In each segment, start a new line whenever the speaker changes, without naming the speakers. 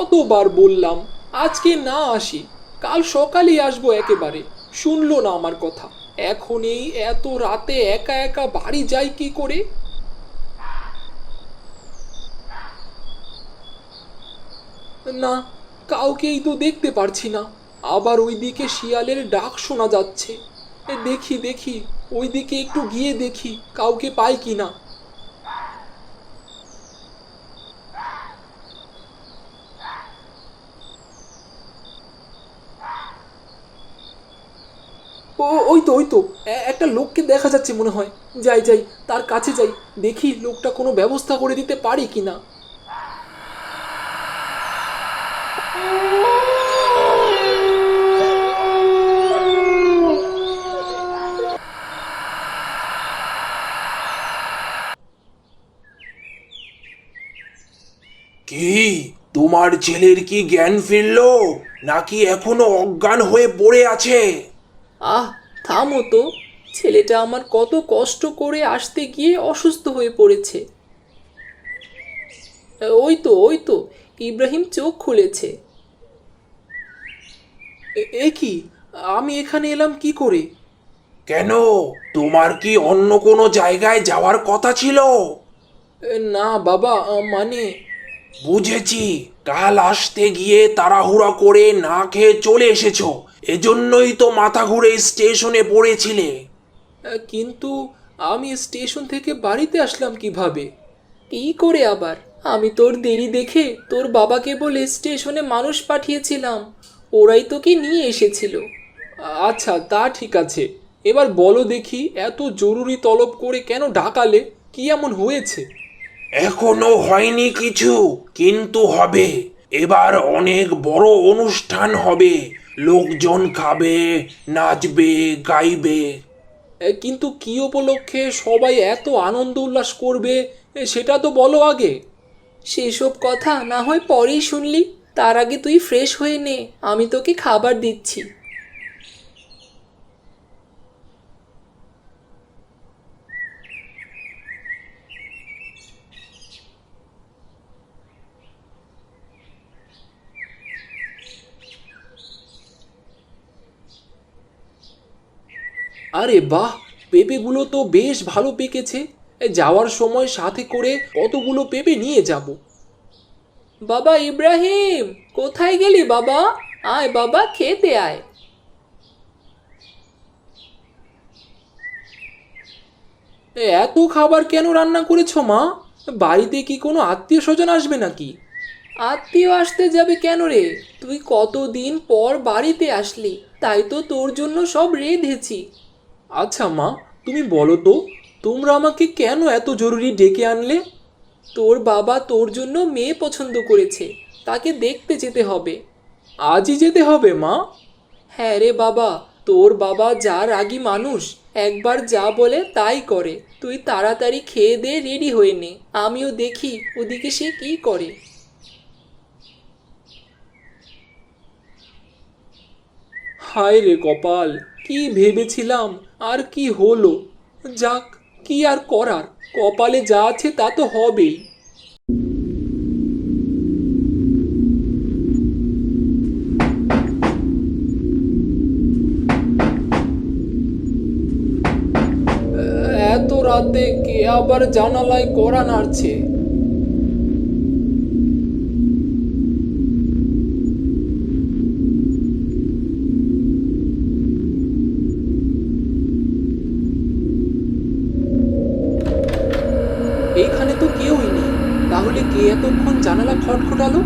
কতবার বললাম, আজকে না আসি, কাল সকালেই আসব একেবারে। শুনলো না আমার কথা। এখন এই এত রাতে একা একা বাড়ি যাই কি করে? না, কাউকেই তো দেখতে পারছি না। আবার ওইদিকে শিয়ালের ডাক শোনা যাচ্ছে। দেখি দেখি, ওইদিকে একটু গিয়ে দেখি কাউকে পাই কি না ও ওই তো ওই তো একটা লোককে দেখা যাচ্ছে মনে হয়। যাই যাই তার কাছে যাই। দেখি লোকটা কোনো ব্যবস্থা করে দিতে পারি কি না।
কি? তোমার ছেলের কি জ্ঞান ফিরলো? নাকি এখনও অজ্ঞান হয়ে পড়ে আছে?
আহ থামো তো ছেলেটা আমার কত কষ্ট করে আসতে গিয়ে অসুস্থ হয়ে পড়েছে। ওই তো ওই তো ইব্রাহিম চোখ খুলেছে। এ- কি? আমি এখানে এলাম কি করে?
কেন? তোমার কি অন্য কোনো জায়গায় যাওয়ার কথা ছিল?
না বাবা মানে
বুঝেছি কাল আসতে গিয়ে তাড়াহুড়া করে না খেয়ে চলে এসেছ। এজন্যই তো মাথা ঘুরে স্টেশনে পড়েছিলে।
কিন্তু আমি স্টেশন থেকে বাড়িতে আসলাম কীভাবে? কি করে আবার? আমি তোর দেরি দেখে তোর বাবাকে বলে স্টেশনে মানুষ পাঠিয়েছিলাম। ওরাই তোকে নিয়ে এসেছিল। আচ্ছা তা ঠিক আছে। এবার বলো দেখি এত জরুরি তলব করে কেন ডাকালে? কি এমন হয়েছে?
এখনও হয়নি কিছু কিন্তু হবে। এবার অনেক বড় অনুষ্ঠান হবে। লোকজন খাবে নাচবে গাইবে।
কিন্তু কি উপলক্ষে সবাই এত আনন্দ উল্লাস করবে? সেটা তো বলো আগে। সেসব কথা না হয় পরেই শুনলি। তার আগে তুই ফ্রেশ হয়ে নে। আমি তোকে খাবার দিচ্ছি। আরে বাহ, পেঁপেগুলো তো বেশ ভালো পেকেছে। যাওয়ার সময় সাথে করে কতগুলো পেঁপে নিয়ে যাব। বাবা ইব্রাহিম, কোথায় গেলি বাবা? আয় বাবা, খেতে আয়। এত খাবার কেন রান্না করেছ মা? বাড়িতে কি কোনো আত্মীয় স্বজন আসবে নাকি? আত্মীয় আসতে যাবে কেন রে? তুই কতদিন পর বাড়িতে আসলি, তাই তো তোর জন্য সব রেঁধেছি। আচ্ছা মা, তুমি বলো তো, তোমরা আমাকে কেন এত জরুরি ডেকে আনলে? তোর বাবা তোর জন্য মেয়ে পছন্দ করেছে, তাকে দেখতে যেতে হবে। আজই যেতে হবে, মা। হ্যাঁ রে বাবা, তোর বাবা যা রাগী মানুষ, একবার যা বলে তাই করে। তুই তাড়াতাড়ি খেয়ে দে, রেডি হয়ে নে। আমিও দেখি ওদিকে সে কি করে। হায় রে কপাল, কি ভেবেছিলাম আর কি হলো? যাক, কি আর করার? কপালে যা আছে তা তো হবেই। এত রাতে কে আবার জানালায় করা নাড়ছে? জানালা খটখটালো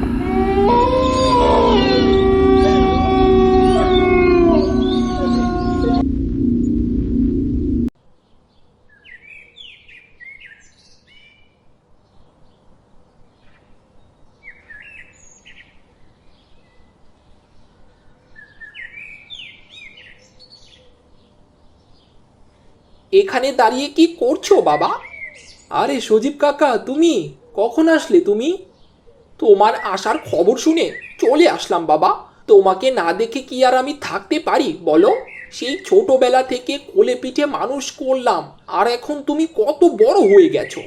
এখানে দাঁড়িয়ে কি করছ বাবা? আরে সজীব কাকা তুমি কখন আসলে তুমি? তোমার আসার খবর শুনে চলে আসলাম বাবা। তোমাকে না দেখে কি আর আমি থাকতে পারি বলো? সেই ছোটবেলা থেকে কোলে পিঠে মানুষ করলাম, আর এখন তুমি কত বড় হয়ে গেছো।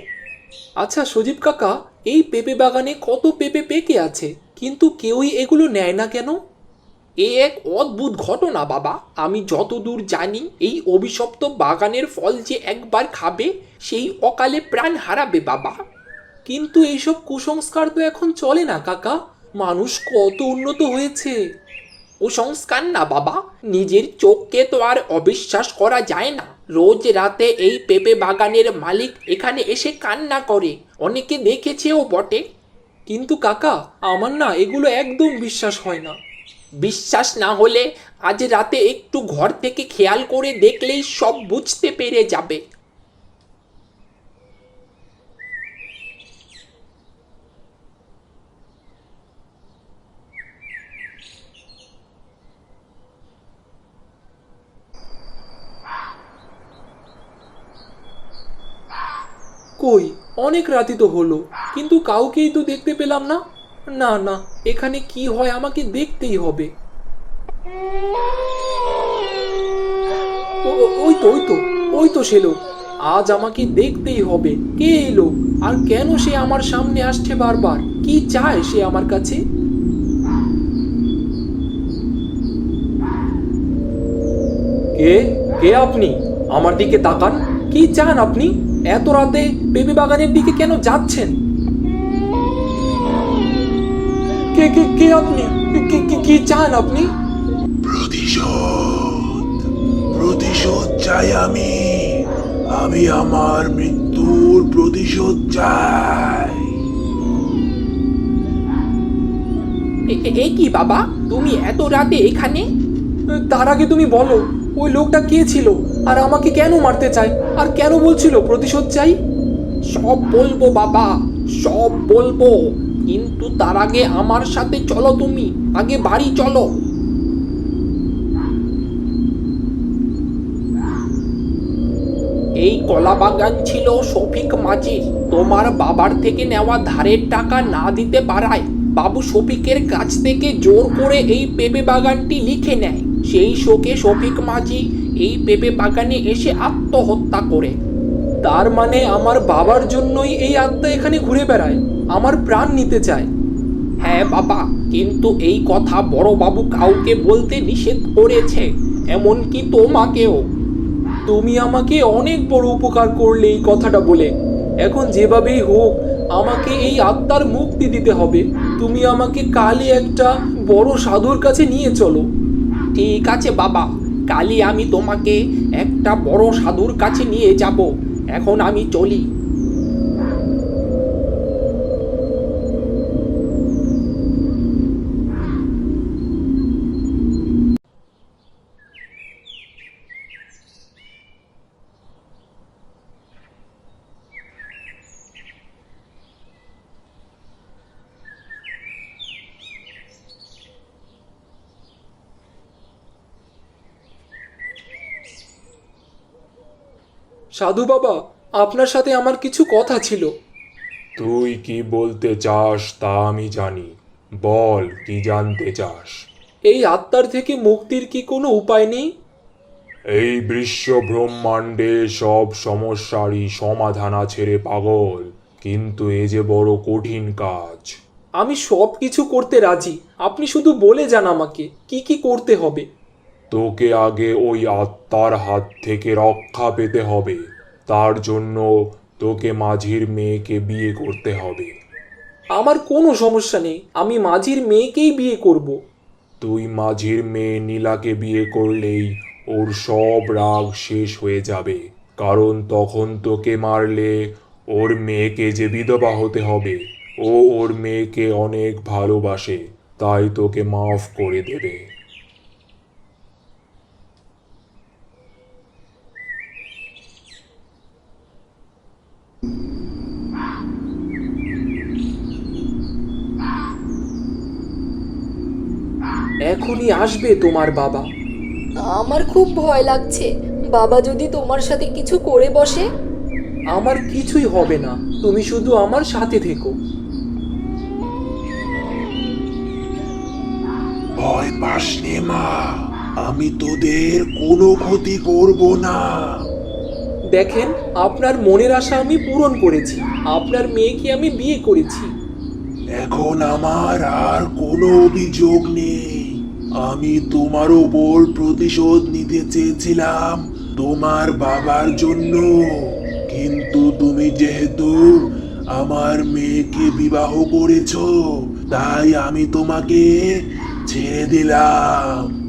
আচ্ছা সজীব কাকা, এই পেঁপে বাগানে কত পেঁপে পেকে আছে, কিন্তু কেউই এগুলো নেয় না কেন? এ এক অদ্ভুত ঘটনা বাবা। আমি যতদূর জানি, এই অভিশপ্ত বাগানের ফল যে একবার খাবে, সেই অকালে প্রাণ হারাবে বাবা। কিন্তু এইসব কুসংস্কার তো এখন চলে না, কাকা। মানুষ কত উন্নত হয়েছে। কুসংস্কার না, বাবা। নিজের চোখকে তো আর অবিশ্বাস করা যায় না। রোজ রাতে এই পেঁপে বাগানের মালিক এখানে এসে কান্না করে। অনেকে দেখেছেও বটে। কিন্তু কাকা, আমার না এগুলো একদম বিশ্বাস হয় না। বিশ্বাস না হলে আজ রাতে একটু ঘর থেকে খেয়াল করে দেখলেই সব বুঝতে পেরে যাবে। কই? অনেক রাতি তো হলো, কিন্তু কাউকেই তো দেখতে পেলাম না। না না, এখানে কি হয় আমাকে দেখতেই হবে। ওই তো ওই তো ওই তো সে লোক। আজ আমাকে দেখতেই হবে, কে এলো আর কেন সে আমার সামনে আসছে বারবার? কি চায় সে আমার কাছে? কে? কে আপনি? আমার দিকে তাকান। কি চান আপনি? এত রাতে পেঁপে বাগানের দিকে কেন যাচ্ছেন? কে কে কে আপনি? কি কি- কি চান আপনি?
প্রতিশোধ প্রতিশোধ চাই আমি। আমি আমার মৃত্যুর প্রতিশোধ চাই।
এ- এ- এ কি বাবা? তুমি এত রাতে এখানে? তার আগে তুমি বলো ওই লোকটা কে ছিল? আর আমাকে কেন মারতে চায়? আর কেন বলছিল প্রতিশোধ চাই? সব বলব বাবা, সব বলব। কিন্তু তার আগে আমার সাথে চলো তুমি। আগে বাড়ি চলো। এই কলা বাগান ছিল শফিক মাঝির। তোমার বাবার থেকে নেওয়া ধারের টাকা না দিতে পারায় বাবু শফিকের কাছ থেকে জোর করে এই পেঁপে বাগানটি লিখে নেয়। সেই শোকে শফিক মাঝি এই পেঁপে বাগানে এসে আত্মহত্যা করে। তার মানে আমার বাবার জন্যই এই আত্মা এখানে ঘুরে বেড়ায়, আমার প্রাণ নিতে চায়। হ্যাঁ বাবা, কিন্তু এই কথা বড় বাবু কাউকে বলতে নিষেধ করেছে, এমনকি তোমাকেও। তুমি আমাকে অনেক বড় উপকার করলে এই কথাটা বলে। এখন যেভাবেই হোক, আমাকে এই আত্মার মুক্তি দিতে হবে। তুমি আমাকে কালই একটা বড় সাধুর কাছে নিয়ে চলো। ঠিক আছে বাবা। কালই আমি তোমাকে একটা বড় সাধুর কাছে নিয়ে যাব। এখন আমি চলি। সাধু বাবা আপনার সাথে আমার কিছু কথা ছিল।
তুই কি বলতে চাস তা আমি জানি। বল কি জানতে চাস?
এই আত্মার থেকে মুক্তির কি কোনো উপায় নেই?
এই বিশ্ব ব্রহ্মাণ্ডে সব সমস্যারই সমাধান আছে রে পাগল। কিন্তু এ যে বড় কঠিন কাজ।
আমি সব কিছু করতে রাজি। আপনি শুধু বলে যান আমাকে কি কি করতে হবে।
তোকে আগে ওই আত্মার হাত থেকে রক্ষা পেতে হবে। তার জন্য তোকে মাঝির মেয়েকে বিয়ে করতে হবে।
আমার কোনো সমস্যা নেই আমি মাঝির মেয়েকেই বিয়ে করব।
তুই মাঝির মেয়ে নীলাকে বিয়ে করলেই ওর সব রাগ শেষ হয়ে যাবে। কারণ তখন তোকে মারলে ওর মেয়েকে যে বিধবা হতে হবে ও ওর মেয়েকে অনেক ভালোবাসে তাই তোকে মাফ করে দেবে।
এখনই আসবে তোমার বাবা।
আমার খুব ভয় লাগছে। বাবা যদি তোমার সাথে কিছু করে বসে?
আমার কিছুই হবে না। তুমি শুধু আমার সাথে থেকো।
ভয় পাস নে মা। আমি তোদের কোনো ক্ষতি করব না।
দেখেন আপনার মনের আশা আমি পূরণ করেছি। আপনার মেয়েকে আমি বিয়ে করেছি।
এখন আমার আর কোনো অভিযোগ নেই। আমি তোমার ওপর প্রতিশোধ নিতে চেয়েছিলাম তোমার বাবার জন্য। কিন্তু তুমি যেহেতু আমার মেয়েকে বিবাহ করেছ, তাই আমি তোমাকে ছেড়ে দিলাম।